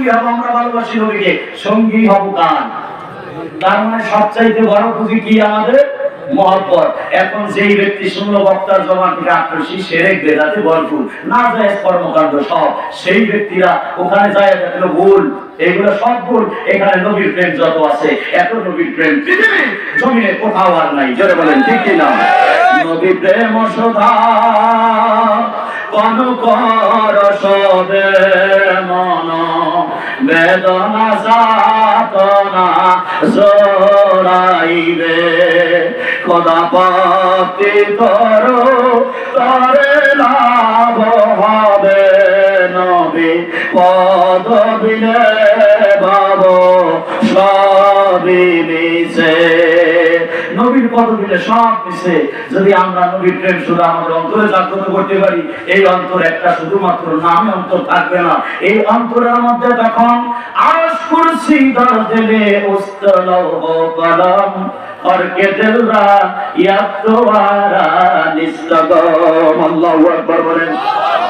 সঙ্গী হব, আমরা ভালোবাসি নবীকে। সঙ্গী হব কার? তার মানে সবচাইতে বড় পুঁজি কি আমাদের? মহব্বত। এখন যেই ব্যক্তি শূন্য বক্তার জমা থেকে আক্রোশী সেরেক বেদাতে ভরপুর। না যায় কর্মকাণ্ড সব। সেই ব্যক্তিরা ওখানে যায় দেখল ভুল। এগুলো সব ভুল। এখানে নবীর প্রেম যত আছে, এত নবীর প্রেম পৃথিবীর জমিনে কোথাও আর নাই। জোরে বলেন, ঠিক কিনা? নবী প্রেম সদা কোন কর সবে মন বেদনা সাতনা জোড়াইবে। কদা পাপি করো, তরে লাভ হবে নবী। পদ বিলে ভাব সবি মিশে নবীর পদ্ধতিতে সব মিশে। যদি আমরা নবীর প্রেম শুধু আমাদের অন্তরে জাগ্রত করতে পারি, এই অন্তর একটা শুধুমাত্র নামে অন্তর থাকবে না। এই অন্তরের মধ্যে তখন আরশ কুরসি দর দেবে কলম আর কেতেলরা ইয়াতওয়ারা নিস্তগম। আল্লাহু আকবার বলেন। আল্লাহু আকবার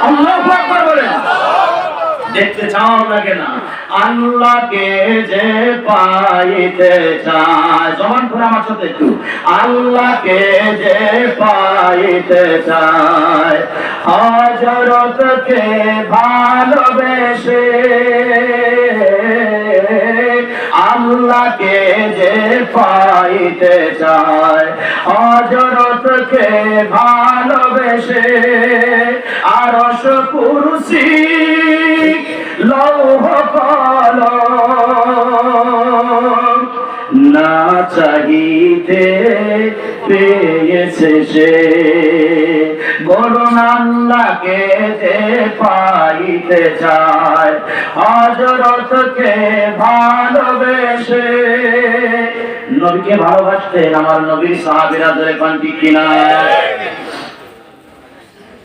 আল্লাহু আকবার বলেন। দেখতে চাও লাগে না। আল্লাহকে যে পাইতে চায়। জমান করে আমার সাথে একটু। আল্লাহকে যে পাইতে চায়। হজরতকে ভালোবেসে আল্লাহকে যে পাইতে চায়। হজরতকে ভালোবেসে আরশ কুরসি লৌহ কলম না চাহিতে পেয়েছে সে বলুন যে পাইতে চায়। হজরতকে ভালোবেসে, নবীকে ভালোবাসতেন আমার নবীর সাহাবিরা ধরে কন্টি কিনা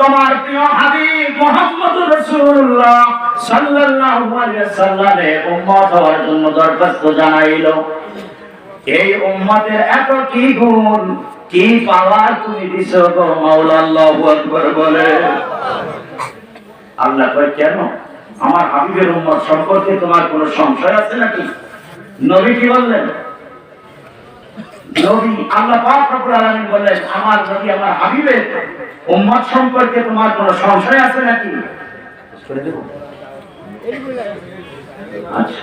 তোমার প্রিয় হাবিব মুহাম্মদুর রাসূলুল্লাহ সাল্লাল্লাহু আলাইহি সাল্লামের উম্মত হওয়ার জন্য দরখাস্ত জানাইলো। এই উম্মতের এত কি গুণ, কি পাওয়ার তুমি দিছো গো মাওলা আল্লাহু আকবার বলে। আল্লাহ কয়, কেন? আমার হাবিবের উম্মত সম্পর্কে তোমার কোনো সংশয় আছে নাকি? নবী কি বললেন? আল্লাহ আমার আমার উম্মত সম্পর্কে তোমার কোনো সংশয় আছে নাকি? আচ্ছা।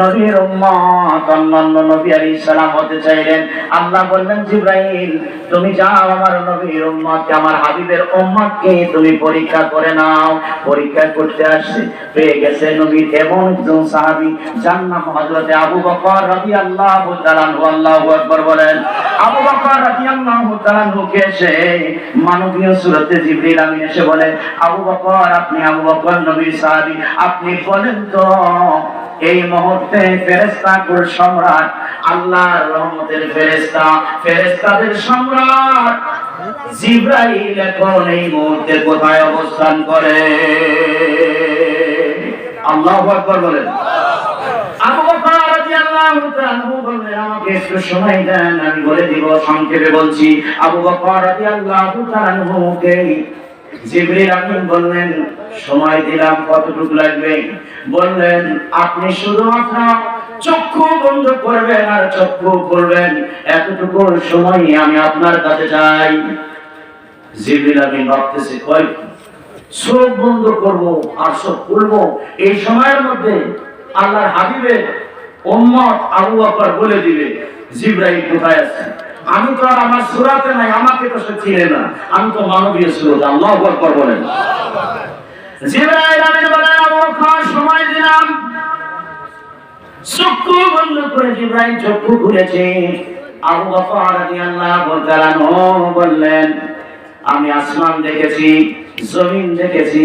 নবীর উম্মত, অন্যান্য নবী সালাম হতে চাইলেন। আল্লাহ বললেন, জিব্রাইল, তুমি যাও আমার নবীর আমার হাবিবের তুমি পরীক্ষা করে নাও। পরীক্ষা করতে আসছে পেয়ে গেছে নবীর একজন যার নাম আবু বকর বলেন, আবু বকর এসে মানবীয় সুরতে এসে বলে, আবু বকর, আপনি আবু বকর নবীর সাহাবী, আপনি বলেন তো এই মুহূর্তে ফেরেশতা কুল সম্রাট, আল্লাহর রহমতের ফেরেশতা, ফেরেশতাদের সম্রাট জিব্রাইল এখন এই মুহূর্তে কোথায় অবস্থান করে? আল্লাহু আকবার বলেন। তাআলা আমাকে একটু সময় দেন, আমি বলে দিব, সংক্ষেপে বলছি। আবু বকর রাদিয়াল্লাহু তাআলাকে জিবরিল আমিন বললেন, সময় দিলাম, কতটুকু লাগবে? বললেন, আপনি শুধুমাত্র চক্ষু বন্ধ করবেন আর চক্ষু করবেন এতটুকু সময় আমি আপনার কাছে চাই। জিবরিল আমিন ভাবতেছে কয় চোখ বন্ধ করব আর খুলবো? এই সময়ের মধ্যে আল্লাহর হাবিবের উম্মত আবু বলে দিবে, জিব্রাইল কোথায় আছে? আমি তো আর আমার সুরাতে নাই, আমাকে তো সে চিনে না। আমি তো মানবীয় সুরত, আল্লাহ আকবার বলেন। জিব্রাইল আমি বলে আবু বকর সময় দিলাম। চক্ষু বন্ধ করে জিব্রাইল চক্ষু খুলেছে। আবু বকর রাদিয়াল্লাহু তাআলা বললেন, আমি আসমান দেখেছি জমিন দেখেছি,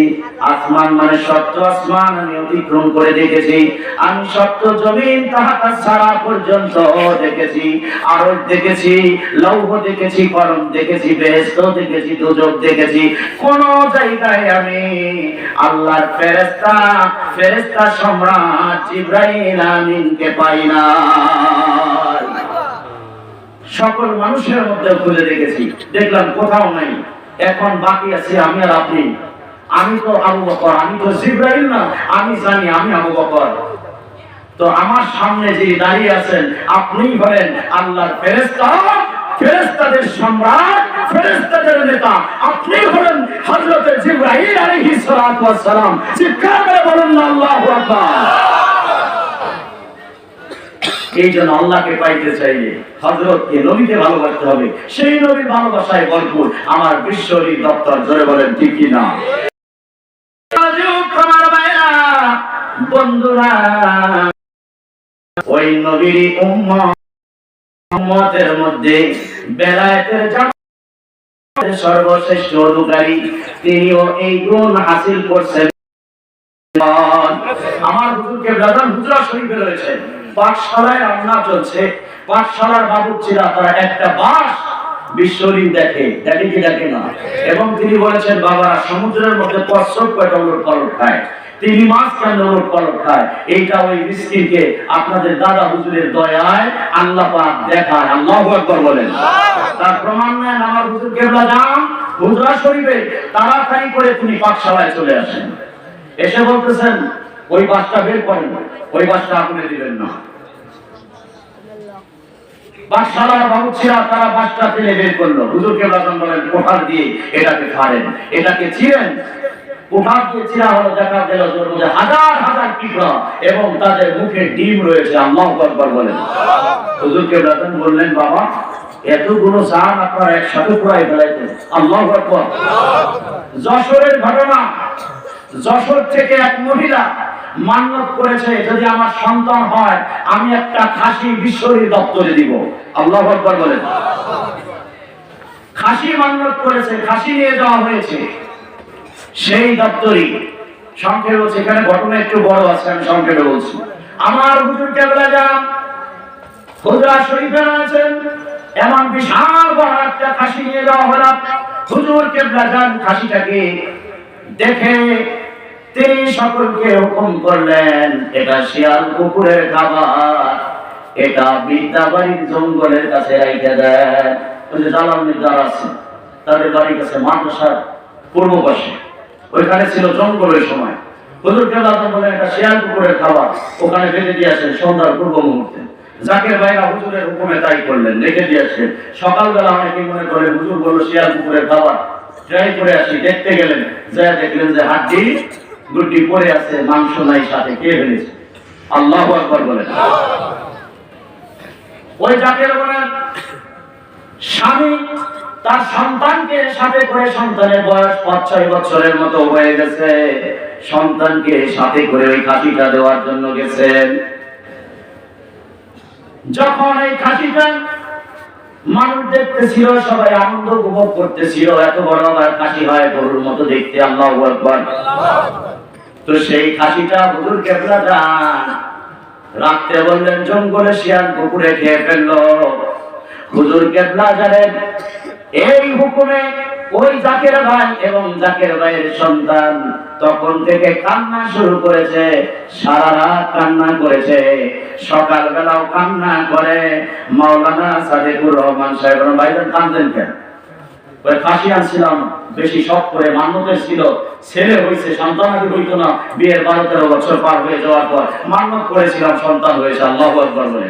আসমান মানে সত্য, আসমান আমি অতিক্রম করে দেখেছি। আমি সত্য জমিন তাহাতা সারা পর্যন্ত দেখেছি আরও দেখেছি, লৌহ দেখেছি কলম দেখেছি, বেহেস্ত দেখেছি, দুজক দেখেছি। কোন জায়গায় আমি আল্লাহর ফেরেস্তা ফেরেস্তা সম্রাট জিব্রাইল আমিনকে পাই না। সকল মানুষের মধ্যে খুঁজে দেখেছি। দেখলাম কোথাও নাই। এখন বাকি আছে আমি আর আপনি। আমি তো আবু বকর, আমি তো জিব্রাইল না, আমি জানি, আমি আবু বকর। তো আমার সামনে যে দাঁড়িয়ে আছেন, আপনিই হলেন আল্লাহর ফেরেশতা, ফেরেশতাদের সম্রাট, ফেরেশতাদের নেতা। আপনি হলেন হযরত জিব্রাইল আলাইহিস সালাম। চিৎকার করে বলুন আল্লাহু আকবার। এই জন্য আল্লাহকে পাইতে চাইলে হজরতকে নবীকে ভালোবাসতে হবে। সেই নবীর ভালোবাসায় ভরপুর আমার বিশ্বরী দপ্তর জোরে বলেন, ঠিক কি না? আমার বন্ধুরা। ওই নবীর উম্মতের মধ্যে বেলায়েতের সর্বশ্রেষ্ঠ অধিকারী, তিনিও এই গুণ হাসিল করছেন। আমার হুজুরকে ব্রাদার হুজরা শরীফে রয়েছে। পাঠশালায় রান্না চলছে। পাঠশালার বাবুর্চিরা তারা একটা বাস বিশ্বরী দেখে দেখে কি দেখে না? এবং তিনি বলেছেন সমুদ্রের মধ্যে তিনি মাছ কেন খায়? এইটা ওই আপনাদের দাদা হুজুরের দয়ায় আল্লাহ পাক দেখায়। আল্লাহ বলেন। তার প্রমাণ নেন আমার হুজুর কেবলা যান হুজরা শরীফে তাড়াতাড়ি করে তিনি পাঠশালায় চলে আসেন। এসে বলতেছেন ওই বাসটা বের করেন ওই বাসটা আপনি দিবেন না। তারা বাসটা ফেলে বের করল। হুজুরকে বলেন, কোঠার দিয়ে এটাকে এটাকে কোঠার দিয়ে চিরা হলো, দেখা গেল হাজার হাজার পিঁপড়া এবং তাদের মুখে ডিম রয়েছে। আল্লাহ বলেন। হুজুরকে বললেন, বাবা, এতগুলো চান আপনারা একসাথে পুরাই ফেলাইতেন। আল্লাহ যশোরের ঘটনা। যশোর থেকে এক মহিলা মান্যত করেছে, যদি আমার সন্তান হয়, আমি একটা খাসি বিশ্বরী দপ্তরে দিব। আল্লাহ আকবার বলেন। খাসি মান্যত করেছে, খাসি নিয়ে যাওয়া হয়েছে। সেই দপ্তরি সংক্ষেপে বলছি, এখানে ঘটনা একটু বড় আছে, আমি সংক্ষেপে বলছি। আমার হুজুর কেবলা যান হুজরা শরীফে রয়েছেন, এমন বিশাল বড় একটা খাসি নিয়ে যাওয়া হলো। হুজুর কেবলা যান, খাসিটাকে দেখে তিনি সকলকে হুকুম করলেন, এটা শিয়াল কুকুরের খাবার। এটা বিদ্যাবাড়ির জঙ্গলের কাছে আছে, তাদের বাড়ির কাছে পূর্ব পাশে ওইখানে ছিল জঙ্গল ওই সময়। হুজুর কেবলা বলে, এটা শিয়াল কুকুরের খাবার। ওখানে বেঁধে দিয়ে আসেন সন্ধ্যার পূর্ব মুহূর্তে। জাকের ভাইরা হুজুরের হুকুমে তাই করলেন, রেখে দিয়ে আসেন সকালবেলা অনেকে মনে করে, হুজুর বলল শিয়াল কুকুরের খাবার। ট্রাই করে আসি, দেখতে গেলেন যা দেখলেন যে হাড্ডি গুড্ডি পড়ে আছে, মাংস নাই, সাথে কে ফেলেছে। আল্লাহ আকবার বলেন। ওই জাকের বলেন স্বামী তার সন্তানকে সাথে করে সন্তানের বয়স পাঁচ ছয় বছরের মতো হয়ে গেছে। সন্তানকে সাথে করে ওই খাসিটা দেওয়ার জন্য গেছেন। যখন এই খাসিটা মানুষ দেখতেছিল, সবাই আনন্দ উপভোগ করতেছিল, এত বড় আবার খাসি হয়, গরুর মতো দেখতে, আল্লাহ আকবার। তো সেই খাসিটা হুজুর কেবলা যান রাত্রে বললেন, জঙ্গলে শিয়াল কুকুরে খেয়ে ফেলল। হুজুর কেবলা জানেন, এই হুকুমে ওই জাকের ভাই এবং জাকের ভাইয়ের সন্তান তখন থেকে কান্না শুরু করেছে, সারা রাত কান্না করেছে। সকালবেলাও কান্না করে। মাওলানা সাদেকুর রহমান সাহেব ভাইজান কান্দেন কেন? ওই ফাঁসি আনছিলাম, বেশি শখ করে মান্যতের ছিল। ছেলে হয়েছে সন্তান আগে হইতো না। বিয়ের বারো তেরো বছর পার হয়ে যাওয়ার পর মান্যত করেছিলাম সন্তান হয়েছে, আল্লাহ আকবর বলে।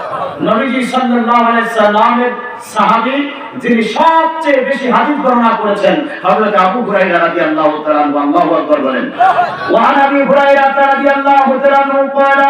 নবীজি সাল্লাল্লাহু আলাইহি সাল্লামের সাহাবী, যিনি সবচেয়ে বেশি হাদিস বর্ণনা করেছেন, হযরত আবু হুরায়রা রাদিয়াল্লাহু তাআলা আনহু আল্লাহু আকবার বলেন। ওয়া আবি হুরায়রা রাদিয়াল্লাহু তাআলা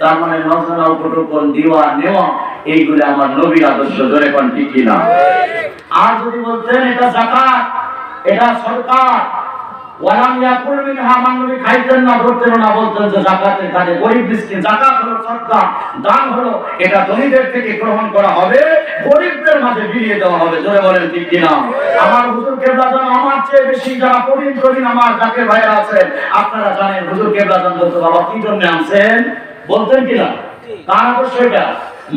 তার মানে নজরা নেওয়া, এইগুলো আমার নবীর আদর্শ ধরে কোন ঠিক কিনা? আর যদি এটা জাকাত, এটা সরকার। ওয়ালাম ইয়াকুল মিনহা মান খাইতেন না, ধরতেন না, বলতেন যে গরিব জাকাত হলো সদকা দান হলো, এটা ধনীদের থেকে গ্রহণ করা হবে, গরিবদের মাঝে বিলিয়ে দেওয়া হবে, জোরে বলেন ঠিক কিনা? আমার হুজুর আমার চেয়ে বেশি, যারা প্রবীণ আমার ভাইরা আছেন, আপনারা জানেন হুজুর কেবলা জান বলতে, বাবা, কি জন্য আনছেন? বলতেন কিনা? কার আদর্শ এটা?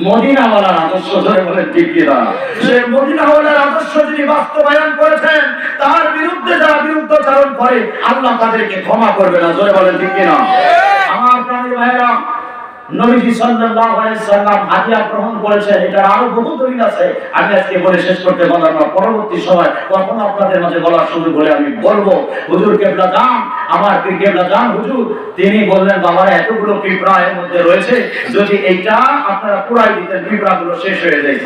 মদিনাওয়ালার আদর্শ ধরে বলেন ঠিক কিনা? সে মদিনাওয়ালার আদর্শ যিনি বাস্তবায়ন করেছেন তার বিরুদ্ধে যারা বিরুদ্ধাচারণ করে আল্লাহ তাদেরকে ক্ষমা করবে না জোরে বলেন ঠিক কিনা? আমার প্রাণীর ভাইরা নবীজি সাল্লাল্লাহু আলাইহি সাল্লাম হাদিয়া গ্রহণ করেছেন আরও বহু দলিল আছে। আমি আজকে বলে শেষ করতে পারলাম না, পরবর্তী সময় কখন আপনাদের মাঝে বলার সুযোগ হলে আমি বলব, হুজুর কেবলা দাম আমার কেবলা দাম হুজুর। তিনি বললেন, বাবার, এতগুলো পিঁপড়া এর মধ্যে রয়েছে, যদি এইটা আপনারা পুরাই দিতেন, পিঁপড়াগুলো শেষ হয়ে যেত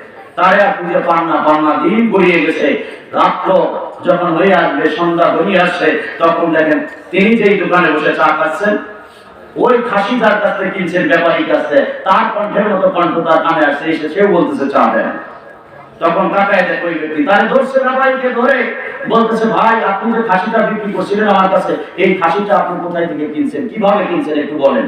তারে আর খুঁজে পান না পান না, দিন গড়িয়ে গেছে। রাত্র যখন হয়ে আসবে, সন্ধ্যা হয়ে আসছে, তখন দেখেন তিনি যেই দোকানে বসে চা খাচ্ছেন, ওই খাসি যার কাছ থেকে কিনছেন ব্যাপারীর কাছে তার কণ্ঠের মতো কণ্ঠ তার কানে আসছে, এসে সেও বলতেছে, চা দেন। তখন কাকায় দেখ ওই ব্যক্তি, তারে ধরছে ব্যাপারীকে ধরে। বলতেছে, ভাই, আপনি যে খাসিটা বিক্রি করছিলেন আমার কাছে, এই খাসিটা আপনি কোথায় থেকে কিনছেন? কীভাবে কিনছেন একটু বলেন।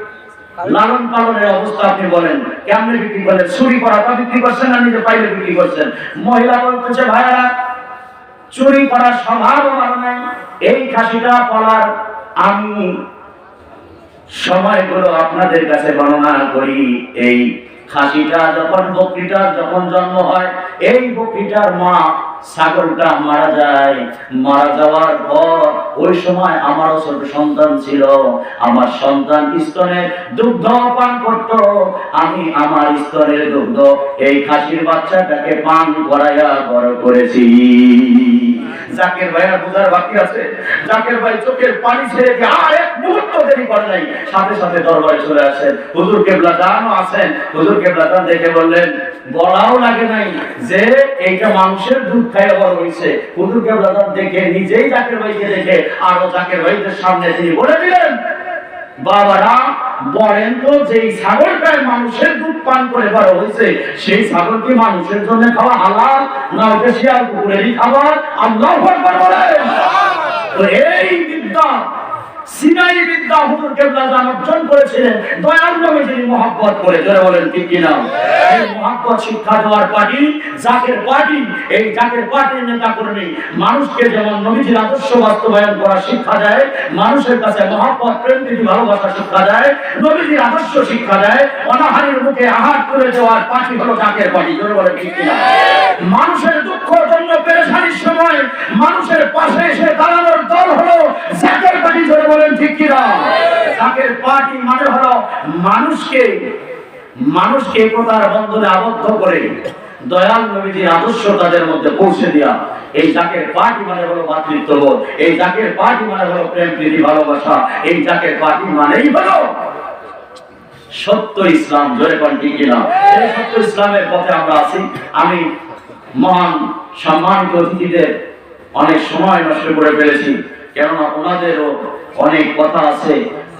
লালন পালনের অবস্থা আপনি বলেন, কেমনে বিক্রি করলেন? চুরি করাটা বিক্রি করছেন না নিজে পাইলে বিক্রি করছেন। মহিলা বলতেছে ভাইয়া চুরি করার স্বভাব আমার নাই। এই খাসিটা পলার আমি সময়গুলো আপনাদের কাছে বর্ণনা করি। এই খাসিটা যখন বকরিটার যখন জন্ম হয়, এই বকরিটার মা ছাগলটা মারা যায়, মারা যাওয়ার পর ওই সময় আমারও ছোট সন্তান ছিল। আমার সন্তান স্তনের দুগ্ধ পান করত। আমি আমার স্তনের দুগ্ধ এই খাসির বাচ্চাটাকে পান করাইয়া বড় করেছি। জাকের ভাইয়ের বোঝার বাকি আছে। জাকের ভাই চোখের পানি ছেড়ে দিয়ে আর এক মুহূর্ত দেরি করে নাই। সাথে সাথে দরবারে চলে আসেন। হুজুর কেবলা দানও আছেন। হুজুর কেবলা দান দেখে বললেন, বলাও লাগে নাই যে এইটা মানুষের দুধ খাইয়া বড় হয়েছে হুজুর কেবলা দান দেখে নিজেই জাকের ভাইকে দেখে আরও জাকের ভাইদের সামনে তিনি বলে দিলেন, বাবারা বলেন তো যেই ছাগলটায় মানুষের দুধ পান করে বড় হয়েছে, সেই ছাগল কি মানুষের জন্য খাওয়া হালাল না ওকে শিয়াল কুকুরেরই খাবার? আল্লাহ বলেন। এই বিদ্যা সিনাই বিদ্যা হুজুর কেবলা অর্জন করেছিলেন মহাব্বত করে বলেন ঠিক কিনা? এই মহাব্বত শিক্ষা দেওয়ার পার্টি, জাকের পার্টি, এই জাকের পার্টির নেতা কর্মী, মানুষকে যেমন নবীজির আদর্শ বাস্তবায়ন করার শিক্ষা দেয়, মানুষের কাছে মহাব্বত, প্রেম ভালোবাসা শিক্ষা দেয়, নবীজির আদর্শ শিক্ষা দেয়, অনাহারের মুখে আহার করে দেওয়ার পার্টি হলো জাকের পার্টি যারা বলেন ঠিক কিনা? মানুষের দুঃখ জন্য পেরেশানির সময়, মানুষের পাশে এসে দাঁড়ানোর দল হলো জাকের পার্টি বলেন ঠিক কিনা? জাকের পার্টি মানে হলো মানুষকে মানুষকে একতার বন্ধনে আবদ্ধ করে দয়াল নবীজির আদর্শ তাদের মধ্যে পৌঁছে দেওয়া এই জাকের পার্টি মানে হলো মাতৃত্ববোধ, এই জাকের পার্টি মানে হলো প্রেম, প্রীতি, ভালোবাসা, এই জাকের পার্টি মানেই হলো সত্য ইসলাম। জয় পান ঠিক কিনা? সেই সত্য ইসলামের পথে আমরা আছি। আমি মহান সম্মানিত অতিথিদের অনেক সময় নষ্ট করে ফেলেছি। কেননা ওনাদেরও অনেক কথা আছে।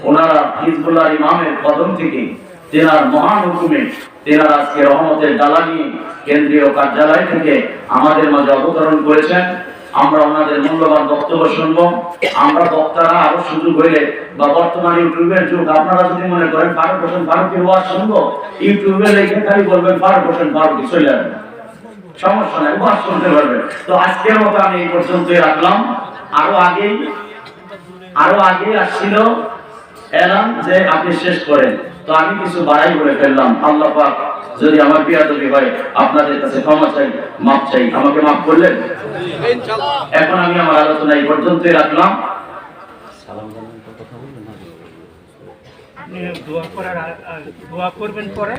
ওনারা হিজবুল্লাহ ইমামের কদম থেকে তেনার মহান হুকুমে তেনার আজকে রহমতের ডালা নিয়ে কেন্দ্রীয় কার্যালয় থেকে আমাদের মাঝে অবতরণ করেছেন। আমরা ওনাদের মূল্যবান বক্তব্য শুনব। আমরা বক্তারা আরও সুযোগ হইলে বা বর্তমান ইউটিউবের যুগ, আপনারা যদি মনে করেন ফারুক হোসেন ফারুকের ওয়াজ শুনব, ইউটিউবে লিখে খালি বলবেন, ফারুক হোসেন ফারুকি চলে যাবেন সমস্যা নাই ওয়াজ শুনতে পারবেন তো আজকের মতো আমি এই পর্যন্তই রাখলাম। আরও আগেই আরও আগে আসছিল এলাম যে আপনি শেষ করেন। তো আমি কিছু বাড়াই বলে ফেললাম। আল্লাহ পাক যদি আমার বিয়াদবি হয় আপনাদের কাছে ক্ষমা চাই মাপ চাই, আমাকে মাফ করলেন? এখন আমি আমার আলোচনা এই পর্যন্তই রাখলাম। দোয়া করার দোয়া করবেন পরে।